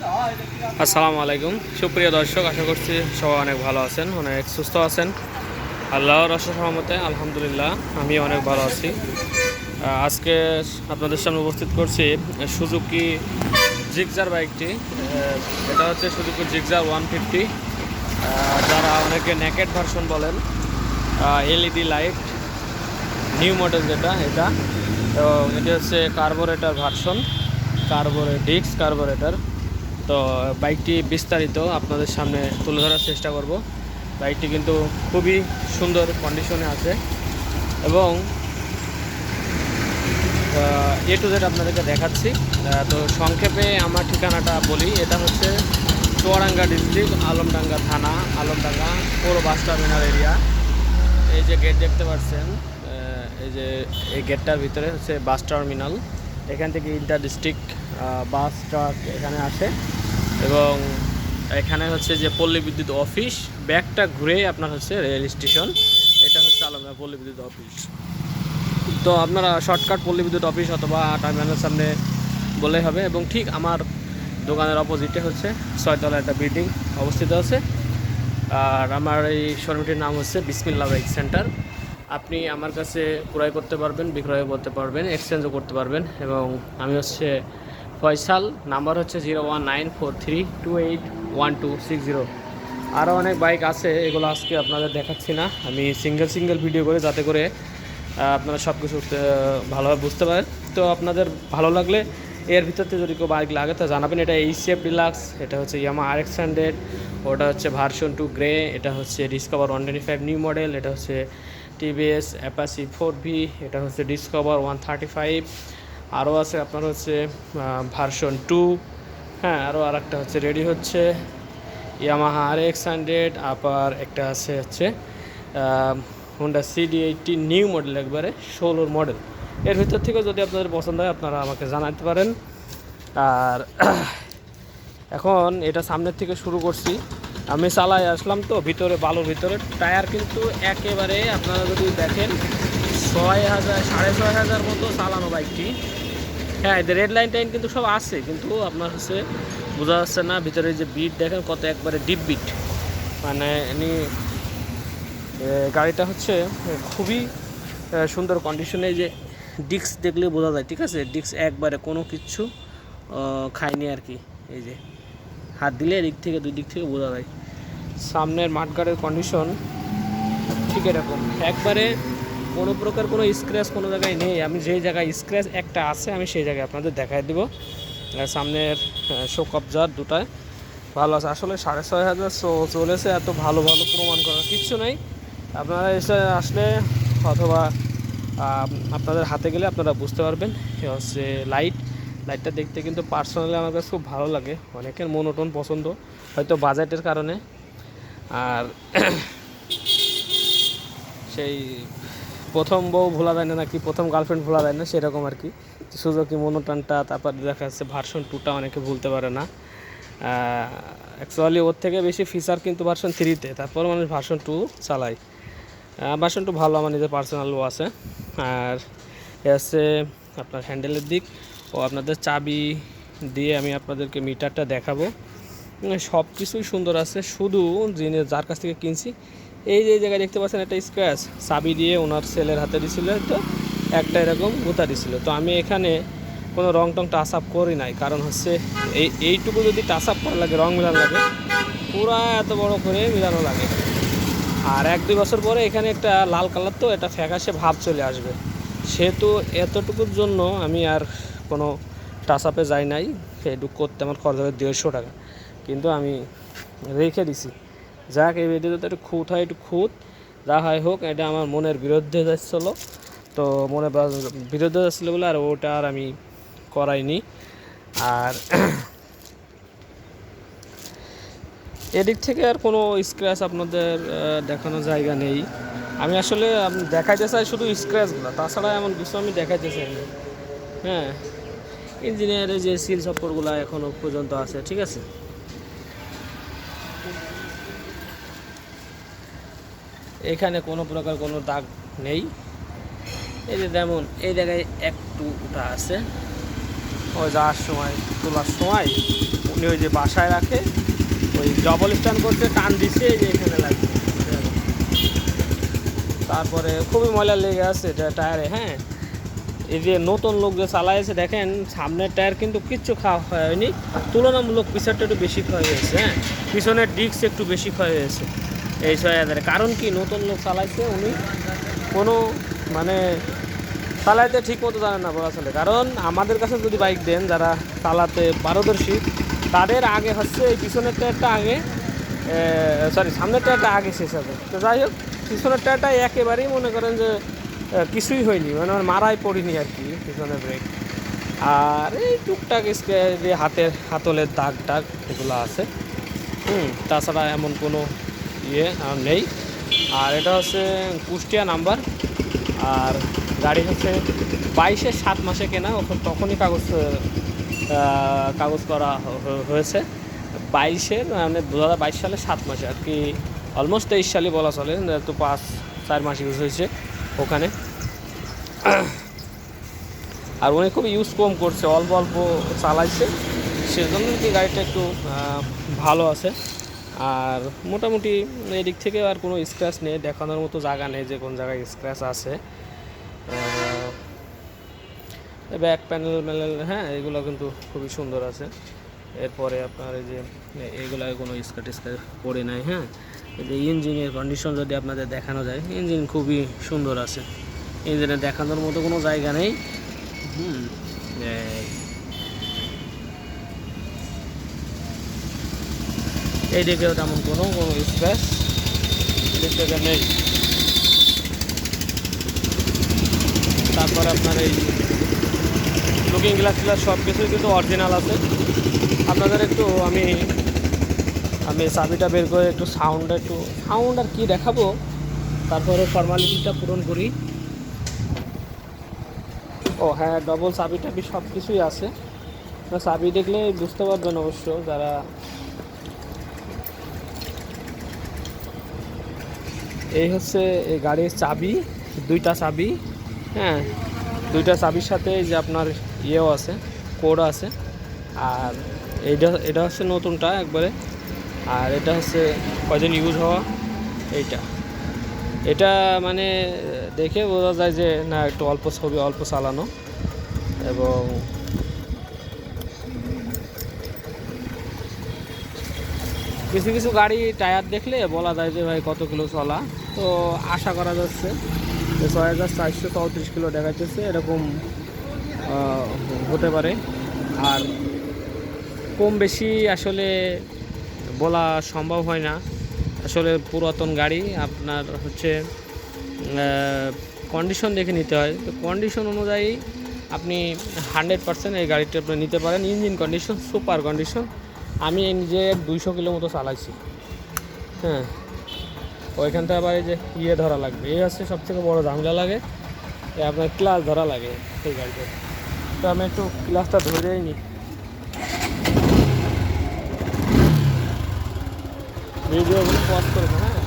আসসালামু আলাইকুম। সুপ্রিয় দর্শক, আশা করছি সবাই অনেক ভালো আছেন, অনেক সুস্থ আছেন। আল্লাহর রসের সহমতে আলহামদুলিল্লাহ, আমি অনেক ভালো আছি। আজকে আপনাদের সামনে উপস্থিত করছি সুজুকি জিগজার বাইকটি। এটা হচ্ছে সুজুকি জিগজার ওয়ান ফিফটি। যারা অনেকে নেকেট ভার্সন বলেন এলইডি লাইট, নিউ মডেল যেটা, এটা। এবং এটা হচ্ছে কার্বোরেটার ভার্সন কার্বোরে ডিক্স কার্বোরেটর তো বাইকটি বিস্তারিত আপনাদের সামনে তুলে ধরার চেষ্টা করব। বাইকটি কিন্তু খুবই সুন্দর কন্ডিশনে আছে এবং এ টু জেড আপনাদেরকে দেখাচ্ছি। তো সংক্ষেপে আমার ঠিকানাটা বলি। এটা হচ্ছে চুয়াডাঙ্গা ডিস্ট্রিক্ট, আলমডাঙ্গা থানা, আলমডাঙ্গা পৌর বাস টার্মিনাল এরিয়া। এই যে গেট দেখতে পাচ্ছেন এই যে এই গেটটার ভিতরে হচ্ছে বাস টার্মিনাল। এখান থেকে ইন্টার ডিস্ট্রিক্ট বাস ট্রাক এখানে আসে। এবং এখানে হচ্ছে যে পল্লী বিদ্যুৎ অফিস, ব্যাগটা ঘুরে আপনার হচ্ছে রেল স্টেশন। এটা হচ্ছে আলমডাঙ্গা পল্লী বিদ্যুৎ অফিস। তো আপনারা শর্টকাট পল্লী বিদ্যুৎ অফিস অথবা টার্মিনালের সামনে বললেই হবে এবং ঠিক আমার দোকানের অপোজিটে হচ্ছে ছয়তলা একটা বিল্ডিং অবস্থিত আছে। আর আমার এই শোরুমটির নাম হচ্ছে বিসমিল্লা বাইক সেন্টার। আপনি আমার কাছে ক্রয় করতে পারবেন বিক্রয় করতে পারবেন, এক্সচেঞ্জও করতে পারবেন এবং আমি হচ্ছে ফয়সাল, নাম্বার হচ্ছে zero one nine four three two eight one two six zero. আরও অনেক বাইক আছে, এগুলো আজকে আপনাদের দেখাচ্ছি না। আমি সিঙ্গেল সিঙ্গেল ভিডিও করে যাতে করে আপনারা সব কিছু ভালোভাবে বুঝতে পারেন। তো আপনাদের ভালো লাগলে এর ভিতরতে যদি কেউ বাইক লাগে, তো জানাবেন। এটা এইচএফ ডিলাক্স এটা হচ্ছে ইয়ামা আর এক্স হান্ড্রেড ওটা হচ্ছে ভার্সন টু গ্রে এটা হচ্ছে Discover one twenty five new model এটা হচ্ছে টিভিএস অ্যাপাসি ফোর ভি এটা হচ্ছে ডিসকভার ওয়ান থার্টি ফাইভ আরও আছে আপনার হচ্ছে ভার্সন টু হ্যাঁ আরও আর একটা হচ্ছে রেডি হচ্ছে। ইয়ামাহা আর এক্স হান্ড্রেড আবার একটা আছে হচ্ছে Honda CD eighty new model একবারে, ষোলোর মডেল এর ভিতর থেকেও যদি আপনাদের পছন্দ হয়, আপনারা আমাকে জানাতে পারেন। আর এখন এটা সামনের থেকে শুরু করছি। আমি চালাই আসলাম তো, ভিতরে, বালুর ভিতরে। টায়ার কিন্তু একেবারে আপনারা যদি দেখেন, ছয় হাজার, সাড়ে ছয় হাজার মতো চালানো বাইকটি। হ্যাঁ এদের রেড লাইন টাইন কিন্তু সব আছে, কিন্তু আপনার হচ্ছে বোঝা যাচ্ছে না, ভিতরে যে বিট দেখেন কত একবারে ডিপ বিট মানে এমনি গাড়িটা হচ্ছে খুবই সুন্দর কন্ডিশনে যে ডিক্স দেখলে বোঝা যায়, ঠিক আছে? ডিক্স একবারে কোনো কিচ্ছু খায়নি আর কি, এই যে। হাত দিলে এদিক থেকে, দুই দিক থেকে বোঝা যায়। সামনের মাঠগাড়ের কন্ডিশন ঠিক এরকম। একবারে কোনো প্রকার কোনো স্ক্র্যাচ কোনো জায়গায় নেই। আমি যেই জায়গায় স্ক্র্যাচ একটা আছে, আমি সেই জায়গায় আপনাদের দেখাই দেবো। সামনের শো কবজার দুটায়। ভালো আছে। আসলে সাড়ে ছয় হাজার চলেছে, এত ভালো ভালো প্রমাণ করার কিচ্ছু নাই। আপনারা এসে আসলে অথবা আপনাদের হাতে গেলে আপনারা বুঝতে পারবেন। হচ্ছে লাইট লাইটটা দেখতে কিন্তু পার্সোনালি আমার কাছে খুব ভালো লাগে। অনেকের মনোটন পছন্দ, হয়তো বাজেটের কারণে। আর সেই প্রথম বউ ভোলা যায় না, নাকি প্রথম গার্লফ্রেন্ড ভোলা যায় না, সেরকম আর কি। সুযোগি মনোটানটা তারপর দেখা যাচ্ছে ভার্সন টুটা অনেকে ভুলতে পারে না। অ্যাকচুয়ালি ওর থেকে বেশি ফিচার কিন্তু ভার্সন থ্রিতে তারপর মানুষ ভার্সন টু চালায়। ভার্সন টু ভালো আমার নিজের পার্সোনালও আছে। আর হচ্ছে আপনার হ্যান্ডেলের দিক। ও আপনাদের চাবি দিয়ে আমি আপনাদেরকে মিটারটা দেখাবো। সব কিছুই সুন্দর আছে। শুধু যিনি যার কাছ থেকে কিনছি এই যে জায়গায় দেখতে পাচ্ছেন, একটা স্ক্র্যাচ চাবি দিয়ে ওনার ছেলের হাতে দিছিল, তো একটা এরকম গোতা দিছিল। তো আমি এখানে কোনো রং টং টাচ আপ করি নাই। কারণ হচ্ছে, এই, এইটুকু যদি টাচ আপ করা লাগে, রং মিলানো লাগে, পুরা এত বড় করে মিলানো লাগে। আর এক দুই বছর পরে এখানে একটা লাল কালার তো এটা ফ্যাকাশে ভাব চলে আসবে। সেহেতু এতটুকুর জন্য আমি আর কোনো টাচ আপে যাই নাই। এটুকু করতে আমার খরচ হবে দেড়শো টাকা। কিন্তু আমি রেখে দিছি। যাক এই ভিডিওতে একটু খুঁত হয় একটু খুঁত। যা হয় হোক এটা আমার মনের বিরুদ্ধে যাচ্ছিল। তো মনে বিরুদ্ধে যাচ্ছিল বলে আর ওটা আর আমি করাইনি। আর এদিক থেকে আর কোনো স্ক্র্যাচ আপনাদের আহ, দেখানোর জায়গা নেই। আমি আসলে দেখাইতে চাই শুধু স্ক্র্যাচগুলো তাছাড়া এমন কিছু আমি দেখাইতে চাই না। হ্যাঁ ইঞ্জিনিয়ারের যে সিল সপ্পরগুলো এখনও পর্যন্ত আছে ঠিক আছে? এখানে কোনো প্রকার কোনো দাগ নেই। এই যে যেমন, এই জায়গায় একটু উঠা আছে। ওই যাওয়ার সময়, তোলার সময় উনি ওই যে বাসায় রাখে, ওই ডবল স্ট্যান্ড করতে টান দিচ্ছে এই যে এখানে লাগবে। তারপরে খুবই ময়লা লেগে আছে টায়ারে হ্যাঁ। এই যে নতুন লোক যে চালাইছে, দেখেন, সামনের টায়ার কিন্তু কিচ্ছু খাওয়া হয়নি। তুলনামূলক পিছারটা একটু বেশি ক্ষয় হয়েছে হ্যাঁ। পিছনের ডিস্ক একটু বেশি ক্ষয় হয়েছে। এই ছয় কারণ কি? নতুন লোক চালাইছে উনি। কোনো মানে চালাইতে ঠিক মতো জানেন না বলা চলে। কারণ আমাদের কাছে যদি বাইক দেন যারা চালাতে পারদর্শী, তাদের আগে হচ্ছে এই পিছনের টায়ারটা আগে সরি সামনের টায়ারটা আগে শেষ হবে। তো যাই হোক, পিছনের টায়ারটা একেবারেই মনে করেন যে কিছুই হয়নি। মানে মারাই পড়িনি আর কি পিছনের ব্রেক আর এই টুকটাক যে হাতের হাতলের দাগ টাগ এগুলো আছে। হুম, তাছাড়া এমন কোনো ইয়ে নেই। আর এটা হচ্ছে কুষ্টিয়া নাম্বার। আর গাড়ি হচ্ছে বাইশে সাত মাসে কেনা। তখনই কাগজ কাগজ করা হয়েছে। বাইশের মানে দু হাজার বাইশ সালে সাত মাসে। আর কি অলমোস্ট তেইশ সালে বলা চলে। তো পাঁচ, চার মাস ইউজ হয়েছে ওখানে। আর উনি খুব ইউজ কম করছে। অল্প অল্প চালাইছে। সেজন্য কি গাড়িটা একটু ভালো আছে। আর মোটামুটি এদিক থেকে আর কোনো স্ক্র্যাচ নেই, দেখানোর মতো জায়গা নেই যে কোন জায়গায় স্ক্র্যাচ আছে। ব্যাক প্যানেল ম্যানেল হ্যাঁ এগুলো কিন্তু খুবই সুন্দর আছে। এরপরে আপনার এই যে এইগুলো কোনো স্কার্ট স্কার্ট পড়ে নাই হ্যাঁ। এই যে ইঞ্জিনের কন্ডিশন যদি আপনাদের দেখানো যায় ইঞ্জিন খুবই সুন্দর আছে। ইঞ্জিনে দেখানোর মতো কোনো জায়গা নেই। হুম। এই দিকেও তেমন কোনো কোনো স্ক্র্যাচ এদিক নেই। তারপর আপনার এই লুকিং গ্লাস গ্লাস সব কিছুই কিন্তু অরিজিনাল আছে। আপনাদের একটু আমি আমি চাবিটা বের করে একটু সাউন্ড একটু সাউন্ড আর কি দেখাবো, তারপরে ফর্মালিটিটা পূরণ করি। ও হ্যাঁ ডবল চাবি টাবি সব কিছুই আছে চাবি দেখলে বুঝতে পারবেন অবশ্য যারা এই হচ্ছে এই গাড়ির চাবি, দুইটা চাবি হ্যাঁ দুইটা চাবির সাথে যে আপনার ইয়েও আছে, কোড আছে, আর এইটা, এটা হচ্ছে নতুনটা একবারে, আর এটা হচ্ছে কয়দিন ইউজ হওয়া, এইটা। এটা মানে দেখে বোঝা যায় যে না, একটু অল্প ছবি, অল্প চালানো, এবং কিছু কিছু গাড়ি টায়ার দেখলে বলা যায় যে ভাই কত কিলো চলা। তো আশা করা যাচ্ছে যে ছয় হাজার চারশো চৌত্রিশ কিলো দেখাচ্ছে এরকম হতে পারে। আর কম বেশি আসলে বলা সম্ভব হয় না। আসলে পুরাতন গাড়ি, আপনার হচ্ছে কন্ডিশন দেখে নিতে হয়। তো কন্ডিশন অনুযায়ী আপনি হান্ড্রেড পার্সেন্ট এই গাড়িটা আপনি নিতে পারেন। ইঞ্জিন কন্ডিশন সুপার কন্ডিশন আমি নিজে দুইশো কিলো মতো চালাইছি। হ্যাঁ। ওইখান থেকে আবার এই যে ইয়ে ধরা লাগবে। এই হচ্ছে সব থেকে বড়ো ঝামেলা লাগে। আপনার ক্লাস ধরা লাগে এই গাড়িতে। তো আমি একটু ক্লাসটা ধরেই নিই। ভিডিওগুলো পজ করব হ্যাঁ।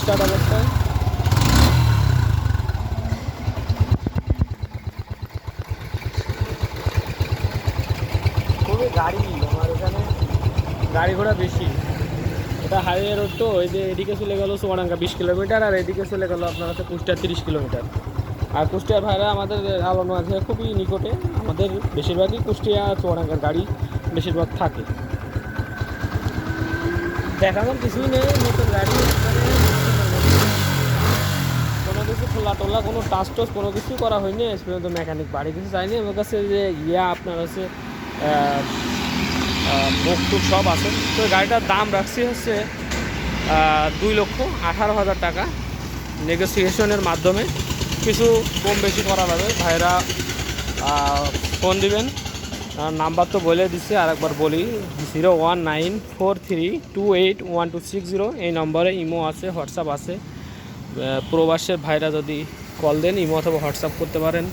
স্টার্ট অবস্থায় খুবই গাড়ি আমার এখানে গাড়ি ঘোড়া বেশি। এটা হাইওয়ে রোড তো, এই যে এদিকে চলে গেল সোয়াডাঙ্গা বিশ কিলোমিটার, আর এদিকে চলে গেল আপনার হচ্ছে কুষ্টিয়া তিরিশ কিলোমিটার। আর কুষ্টিয়ার ভাইরা আমাদের আলোর মাঝে খুবই নিকটে। আমাদের বেশিরভাগই কুষ্টিয়া চুয়াডাঙ্গার গাড়ি বেশিরভাগ থাকে। দেখানোর কিছুই নেই, নতুন গাড়ি কোনো কিছু খোলা টোলা, কোনো টাচ টাচ, কোনো কিছুই করা হয়নি। এস পর্যন্ত মেকানিক বাড়ি কিছু চাইনি আমার কাছে যে ইয়া আপনার হচ্ছে বুক টুক সব আছে। তো গাড়িটার দাম রাখছি হচ্ছে দুই লক্ষ আঠারো হাজার টাকা নেগোসিয়েশনের মাধ্যমে। কিছু কম বেশি করা যাবে ভাইরা ফোন দিবেন। নাম্বার তো বলে দিচ্ছে আর একবার বলি। Zero one nine four three two eight one two six zero. এই নম্বরে ইমো আছে, হোয়াটসঅ্যাপ আছে। প্রবাসের ভাইরা যদি কল দেন, ইমো অথবা হোয়াটসঅ্যাপ করতে পারেন।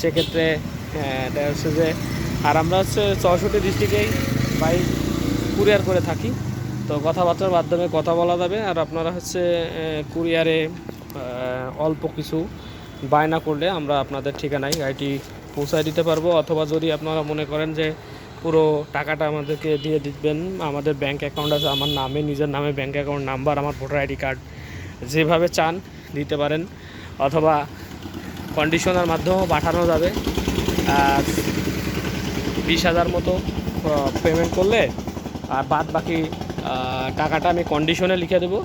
সেক্ষেত্রে দেখা যাচ্ছে যে আর আমরা হচ্ছে চৌষট্টি ডিস্ট্রিক্টেই বাইক কুরিয়ার করে থাকি। তো কথাবার্তার মাধ্যমে কথা বলা যাবে, আর আপনারা হচ্ছে কুরিয়ারে অল্প কিছু বায়না করলে আমরা আপনাদের ঠিকানায় গাড়িটি পৌঁছায় দিতে পারব। অথবা যদি আপনারা মনে করেন যে পুরো টাকাটা আমাদেরকে দিয়ে দিবেন, আমাদের ব্যাঙ্ক অ্যাকাউন্ট আছে, আমার নামে, নিজের নামে ব্যাঙ্ক অ্যাকাউন্ট নাম্বার, আমার ভোটার আইডি কার্ড যেভাবে চান দিতে পারেন। অথবা কন্ডিশনার মাধ্যমেও পাঠানো যাবে। আর বিশ হাজার মতো পেমেন্ট করলে, আর বাদ বাকি টাকাটা আমি কন্ডিশনে লিখে দেবো।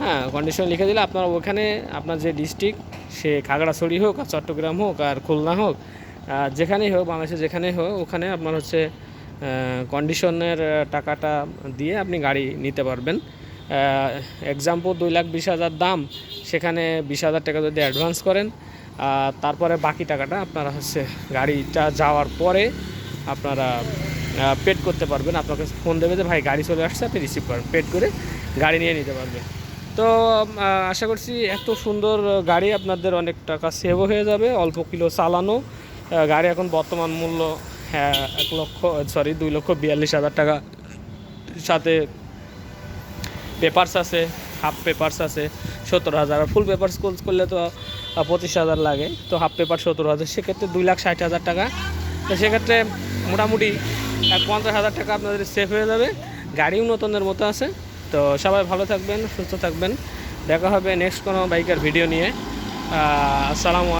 হ্যাঁ কন্ডিশনে লিখে দিলে আপনার ওখানে, আপনার যে ডিস্ট্রিক্ট সে খাগড়াছড়ি হোক, আর চট্টগ্রাম হোক, আর খুলনা হোক আর যেখানেই হোক বাংলাদেশে যেখানেই হোক, ওখানে আপনার হচ্ছে কন্ডিশনের টাকাটা দিয়ে আপনি গাড়ি নিতে পারবেন। এক্সাম্পল দুই লাখ বিশ হাজার দাম, সেখানে বিশ হাজার টাকা যদি অ্যাডভান্স করেন তারপরে বাকি টাকাটা আপনারা হচ্ছে গাড়িটা যাওয়ার পরে আপনারা পেড করতে পারবেন। আপনাকে ফোন দেবে যে, ভাই, গাড়ি চলে আসছে, আপনি রিসিভ করেন। পেড করে গাড়ি নিয়ে নিতে পারবেন তো আশা করছি এত সুন্দর গাড়ি আপনাদের অনেক টাকা সেভও হয়ে যাবে। অল্প কিলো চালানো। গাড়ি এখন বর্তমান মূল্য হ্যাঁ এক লক্ষ সরি দুই লক্ষ বিয়াল্লিশ হাজার টাকা। সাথে পেপারস আছে হাফ পেপারস আছে সত্তর হাজার। আর ফুল পেপারস করলে তো পঁচিশ হাজার লাগে। তো হাফ পেপার সত্তর হাজার। সেক্ষেত্রে দুই লাখ ষাট হাজার টাকা। তো সেক্ষেত্রে মোটামুটি এক পঞ্চাশ হাজার টাকা আপনাদের সেফ হয়ে যাবে। গাড়িও নতুনের মতো আছে। তো সবাই ভালো থাকবেন, সুস্থ থাকবেন। দেখা হবে নেক্সট কোনো বাইকের ভিডিও নিয়ে। আসসালামু